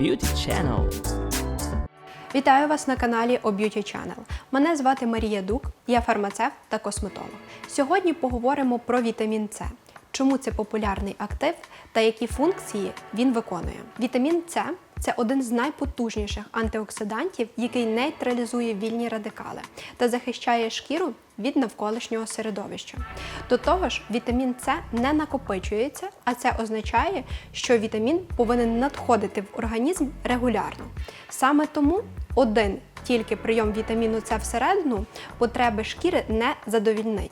Beauty Channel. Вітаю вас на каналі O Beauty Channel. Мене звати Марія Дук, я фармацевт та косметолог. Сьогодні поговоримо про вітамін С. Чому це популярний актив та які функції він виконує? Вітамін С це один з найпотужніших антиоксидантів, який нейтралізує вільні радикали та захищає шкіру від навколишнього середовища. До того ж, вітамін С не накопичується, а це означає, що вітамін повинен надходити в організм регулярно. Саме тому один тільки прийом вітаміну С всередину потреби шкіри не задовільнить.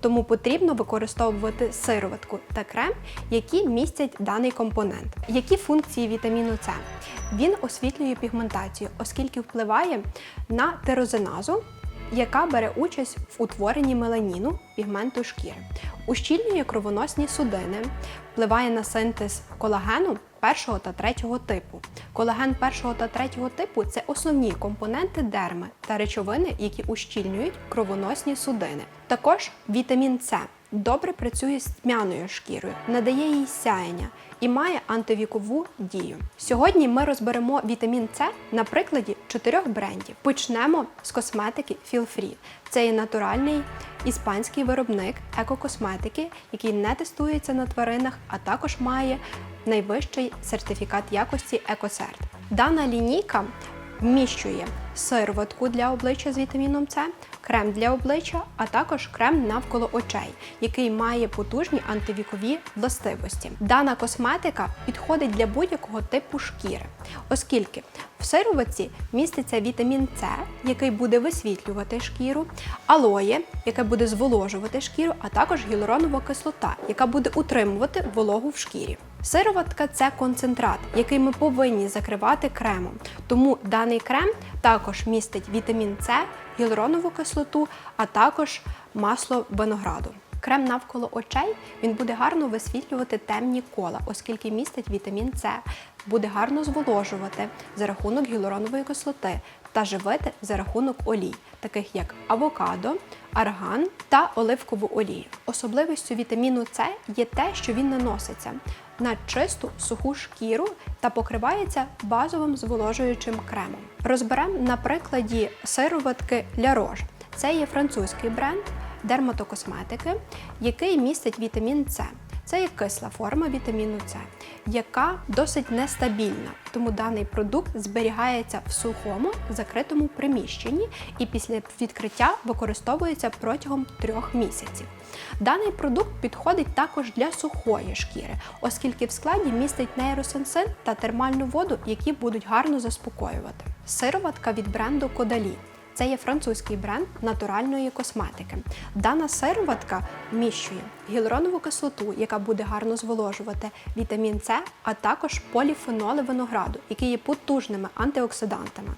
Тому потрібно використовувати сироватку та крем, які містять даний компонент. Які функції вітаміну С? Він освітлює пігментацію, оскільки впливає на тирозиназу, яка бере участь в утворенні меланіну пігменту шкіри, ущільнює кровоносні судини, впливає на синтез колагену першого та третього типу. Колаген першого та третього типу це основні компоненти дерми та речовини, які ущільнюють кровоносні судини. Також вітамін С добре працює з тьмяною шкірою, надає їй сяєння і має антивікову дію. Сьогодні ми розберемо вітамін С на прикладі чотирьох брендів. Почнемо з косметики Feel-Free. Це є натуральний іспанський виробник екокосметики, який не тестується на тваринах, а також має найвищий сертифікат якості Екосерт. Дана лінійка вміщує сироватку для обличчя з вітаміном С, крем для обличчя, а також крем навколо очей, який має потужні антивікові властивості. Дана косметика підходить для будь-якого типу шкіри, оскільки в сироватці міститься вітамін С, який буде висвітлювати шкіру, алоє, яке буде зволожувати шкіру, а також гіалуронова кислота, яка буде утримувати вологу в шкірі. Сироватка це концентрат, який ми повинні закривати кремом. Тому даний крем також містить вітамін С, гіалуронову кислоту, а також масло винограду. Крем навколо очей він буде гарно висвітлювати темні кола, оскільки містить вітамін С, буде гарно зволожувати за рахунок гіалуронової кислоти та живити за рахунок олій, таких як авокадо, арган та оливкову олію. Особливістю вітаміну С є те, що він наноситься на чисту суху шкіру та покривається базовим зволожуючим кремом. Розберемо на прикладі сироватки для рож. Це є французький бренд дерматокосметики, який містить вітамін С. Це є кисла форма вітаміну С, яка досить нестабільна, тому даний продукт зберігається в сухому закритому приміщенні і після відкриття використовується протягом трьох місяців. Даний продукт підходить також для сухої шкіри, оскільки в складі містить нейросенсин та термальну воду, які будуть гарно заспокоювати. Сироватка від бренду Кодалі. Це є французький бренд натуральної косметики. Дана сироватка вміщує гіалуронову кислоту, яка буде гарно зволожувати вітамін С, а також поліфеноли винограду, які є потужними антиоксидантами.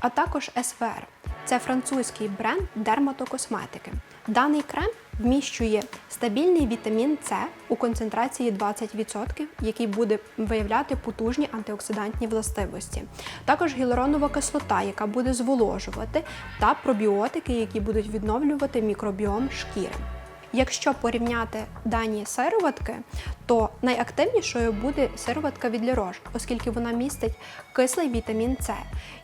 А також СВР. Це французький бренд дерматокосметики. Даний крем вміщує стабільний вітамін С у концентрації 20%, який буде виявляти потужні антиоксидантні властивості. Також гіалуронова кислота, яка буде зволожувати, та пробіотики, які будуть відновлювати мікробіом шкіри. Якщо порівняти дані сироватки, то найактивнішою буде сироватка від Лерош, оскільки вона містить кислий вітамін С,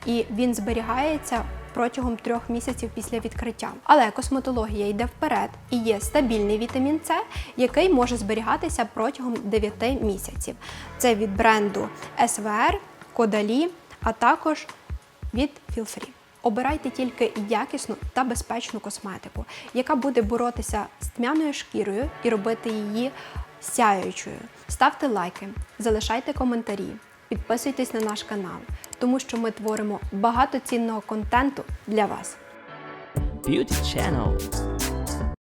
і він зберігається протягом трьох місяців після відкриття. Але косметологія йде вперед і є стабільний вітамін С, який може зберігатися протягом 9 місяців. Це від бренду СВР, Кодалі, а також від Feel-Free. Обирайте тільки якісну та безпечну косметику, яка буде боротися з тьмяною шкірою і робити її сяючою. Ставте лайки, залишайте коментарі, підписуйтесь на наш канал, тому що ми творимо багато цінного контенту для вас. Beauty Channel.